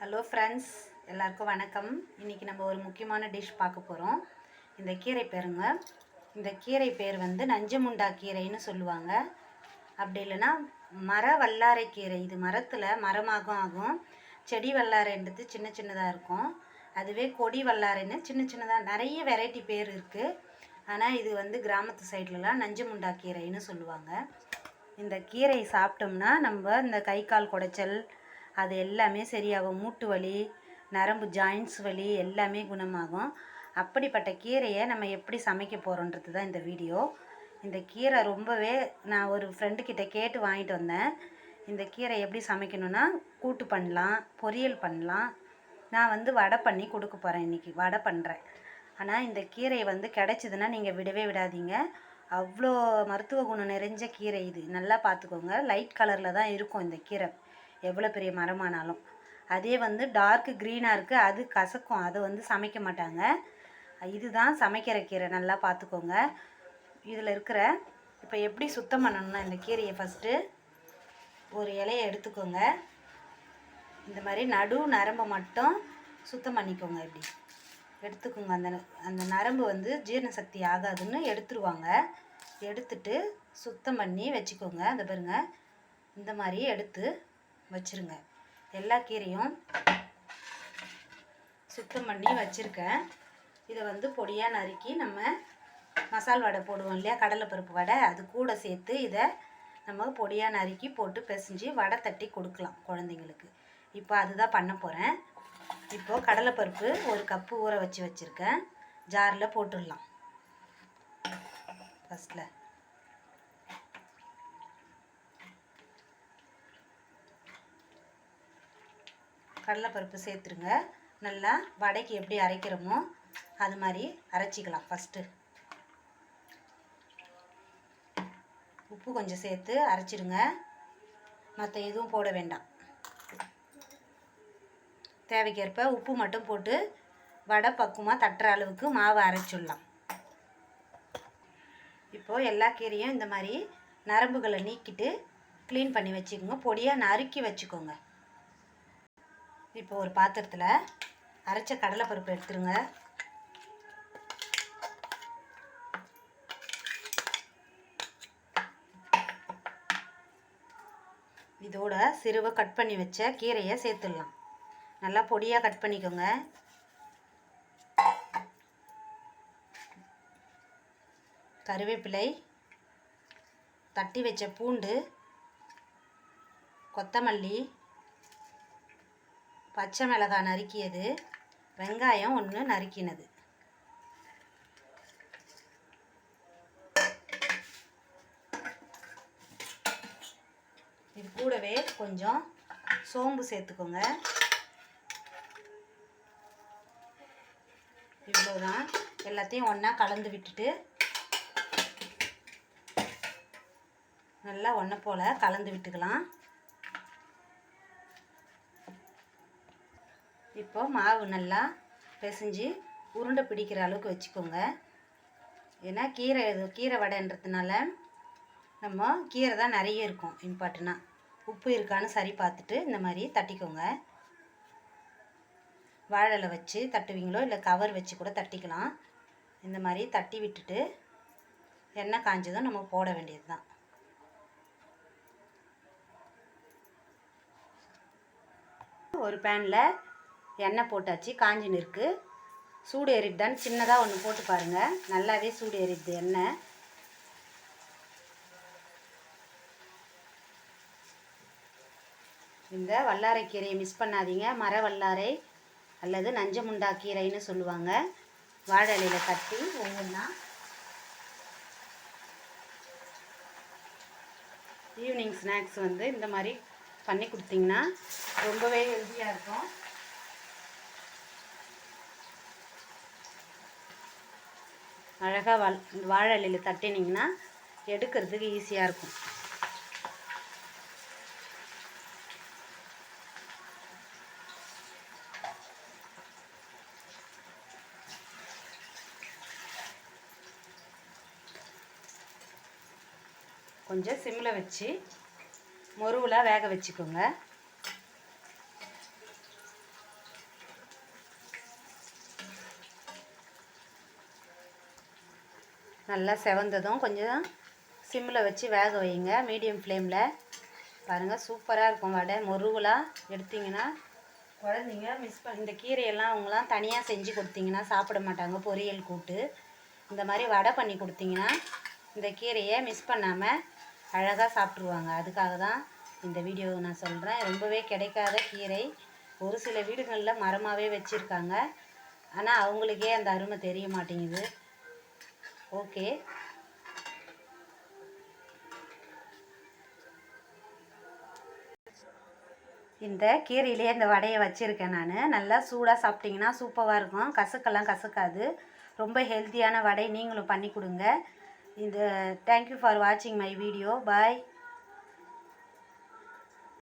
Hello friends எல்லாருக்கும் வணக்கம். இன்றைக்கி நம்ம ஒரு முக்கியமான டிஷ் பார்க்க போகிறோம் இந்த கீரை பேருங்க. இந்த கீரை பேர் வந்து நஞ்சமுண்டா கீரைன்னு சொல்லுவாங்க. அப்படி இல்லைன்னா மர வல்லாரை கீரை. இது மரத்தில் மரமாகவும் ஆகும். செடி வல்லாரைன்றது சின்ன சின்னதாக இருக்கும். அதுவே கொடி வல்லாரைன்னு சின்ன சின்னதாக நிறைய வெரைட்டி பேர் இருக்குது ஆனால் இது வந்து கிராமத்து சைட்லலாம் நஞ்சமுண்டா கீரைன்னு சொல்லுவாங்க. இந்த கீரை சாப்பிட்டோம்னா நம்ம இந்த கை கால் குடைச்சல் அது எல்லாமே சரியாகும். மூட்டு வலி நரம்பு ஜாயின்ஸ் வலி எல்லாமே குணமாகும். அப்படிப்பட்ட கீரையை நம்ம எப்படி சமைக்க போகிறோன்றது தான் இந்த வீடியோ இந்த கீரை ரொம்பவே நான் ஒரு ஃப்ரெண்டுக்கிட்ட கேட்டு வாங்கிட்டு வந்தேன். இந்த கீரை எப்படி சமைக்கணும்னா கூட்டு பண்ணலாம் பொரியல் பண்ணலாம். நான் வந்து வடை பண்ணி கொடுக்க போகிறேன் இன்றைக்கி வடை பண்ணுறேன் ஆனால் இந்த கீரை வந்து கிடச்சிதுன்னா நீங்கள் விடவே விடாதீங்க. அவ்வளோ மருத்துவ குணம் நிறைஞ்ச கீரை இது. நல்லா பார்த்துக்கோங்க. லைட் கலரில் தான் இருக்கும் இந்த கீரை. எவ்வளோ பெரிய மரமானாலும். அதே வந்து டார்க் க்ரீனாக இருக்குது அது கசக்கும். அதை வந்து சமைக்க மாட்டாங்க. இதுதான் சமைக்கிற கீரை. நல்லா பார்த்துக்கோங்க. இதில் இருக்கிற இப்போ எப்படி சுத்தம் பண்ணணும்னா இந்த கீரையை ஃபஸ்ட்டு ஒரு இலையை எடுத்துக்கோங்க. இந்த மாதிரி நடு நரம்பை மட்டும் சுத்தம் பண்ணிக்கோங்க இப்படி. எடுத்துக்கோங்க. அந்த அந்த நரம்பு வந்து ஜீரண சக்தி ஆகாதுன்னு எடுத்துருவாங்க. எடுத்துட்டு சுத்தம் பண்ணி வச்சுக்கோங்க. அந்த பாருங்கள் இந்த மாதிரி எடுத்து வச்சிருங்க. எல்லா கீரையும் சுத்தம் பண்ணி வச்சுருக்கேன். இதை வந்து பொடியாக நறுக்கி நம்ம மசால் வடை போடுவோம் இல்லையா? கடலைப்பருப்பு வடை. அது கூட சேர்த்து இதை நம்ம பொடியாக நறுக்கி போட்டு பிசைஞ்சு வடை தட்டி கொடுக்கலாம் குழந்தைங்களுக்கு. இப்போ அதுதான் பண்ண போகிறேன் இப்போது கடலைப்பருப்பு ஒரு கப்பு ஊற வச்சு வச்சுருக்கேன். ஜாரில் போட்டுடலாம். ஃபஸ்ட்டில் கடலைப்பருப்பு சேர்த்துருங்க. நல்லா வடைக்கு எப்படி அரைக்கிறோமோ அது மாதிரி அரைச்சிக்கலாம் ஃபஸ்ட்டு உப்பு கொஞ்சம் சேர்த்து அரைச்சிடுங்க மற்ற எதுவும் போட வேண்டாம். தேவைக்கேற்ப உப்பு மட்டும் போட்டு வடை பக்குவமாக தட்டுற அளவுக்கு மாவை அரைச்சிடலாம் இப்போது எல்லா கீரையும் இந்த மாதிரி நரம்புகளை நீக்கிட்டு க்ளீன் பண்ணி வச்சுக்கோங்க. பொடியாக நறுக்கி வச்சுக்கோங்க. இப்போ ஒரு பாத்திரத்தில் அரைச்ச கடலைப்பருப்பு எடுத்துருங்க. இதோட சிறுவை கட் பண்ணி வச்ச கீரையை சேர்த்துடலாம். நல்லா பொடியாக கட் பண்ணிக்கோங்க. கருவேப்பிலை தட்டி வச்ச பூண்டு கொத்தமல்லி பச்சை மிளகாய் நறுக்கியது வெங்காயம் ஒன்று நறுக்கினது. இது கூடவே கொஞ்சம் சோம்பு சேர்த்துக்கோங்க. இவ்வளோதான் எல்லாத்தையும் ஒன்றா கலந்து விட்டுட்டு நல்லா ஒன்றை போல் கலந்து விட்டுக்கலாம். இப்போ மாவு நல்லா பிசைஞ்சு உருண்டை பிடிக்கிற அளவுக்கு வச்சுக்கோங்க. ஏன்னா கீரை இது கீரை வடைன்றதுனால நம்ம கீரை தான் நிறைய இருக்கும் இம்பார்ட்டனாக உப்பு இருக்கான்னு சரி பார்த்துட்டு இந்த மாதிரி தட்டிக்கோங்க. வாழலை வச்சு தட்டுவீங்களோ இல்லை கவர் வச்சு கூட தட்டிக்கலாம். இந்த மாதிரி தட்டி விட்டுட்டு எண்ணெய் காஞ்சதும் நம்ம போட வேண்டியது தான். ஒரு பேனில் எண்ணெய் போட்டாச்சு காஞ்சி நிற்கு. சூடு ஏறிட்டுதான் சின்னதாக ஒன்று போட்டு பாருங்கள் நல்லாவே சூடு ஏறிடுது எண்ணெய். இந்த வல்லாரை கீரையை மிஸ் பண்ணாதீங்க. மர வல்லாரை அல்லது நஞ்சமுண்டா கீரைன்னு சொல்லுவாங்க. வாழை கட்டி ஒவ்வொன்றா ஈவினிங் ஸ்நாக்ஸ் வந்து இந்த மாதிரி பண்ணி கொடுத்தீங்கன்னா ரொம்பவே ஹெல்த்தியாக இருக்கும். அழகாக வல் வாழை இலையில் தட்டினீங்கன்னா எடுக்கிறதுக்கு ஈஸியாக இருக்கும். கொஞ்சம் சிம்மில் வச்சு மொருவில் வேக வச்சுக்கோங்க. நல்லா செவந்ததும் கொஞ்சம் சிம்மில் வச்சு வேக வைங்க மீடியம் ஃப்ளேமில். பாருங்கள் சூப்பராக இருக்கும் வடை. முருகலாக எடுத்திங்கன்னா குழந்தைங்க மிஸ் பண்ண இந்த கீரையெல்லாம் அவங்களாம் தனியாக செஞ்சு கொடுத்தீங்கன்னா சாப்பிட மாட்டாங்க பொரியல் கூட்டு. இந்த மாதிரி வடை பண்ணி கொடுத்தீங்கன்னா இந்த கீரையை மிஸ் பண்ணாமல் அழகாக சாப்பிட்ருவாங்க அதுக்காக தான் இந்த வீடியோ நான் சொல்கிறேன் ரொம்பவே கிடைக்காத கீரை. ஒரு சில வீடுகளில் மரமாகவே வச்சுருக்காங்க. ஆனால் அவங்களுக்கே அந்த அருமை தெரிய மாட்டேங்குது. ஓகே. இந்த கீரையிலே இந்த வடையை வச்சுருக்கேன் நான். நல்லா சூடாக சாப்பிட்டிங்கன்னா சூப்பராக இருக்கும். கசுக்கெல்லாம் கசக்காது. ரொம்ப ஹெல்த்தியான வடை நீங்களும் பண்ணி கொடுங்க. இந்த தேங்க்யூ ஃபார் வாட்சிங் மை வீடியோ பாய்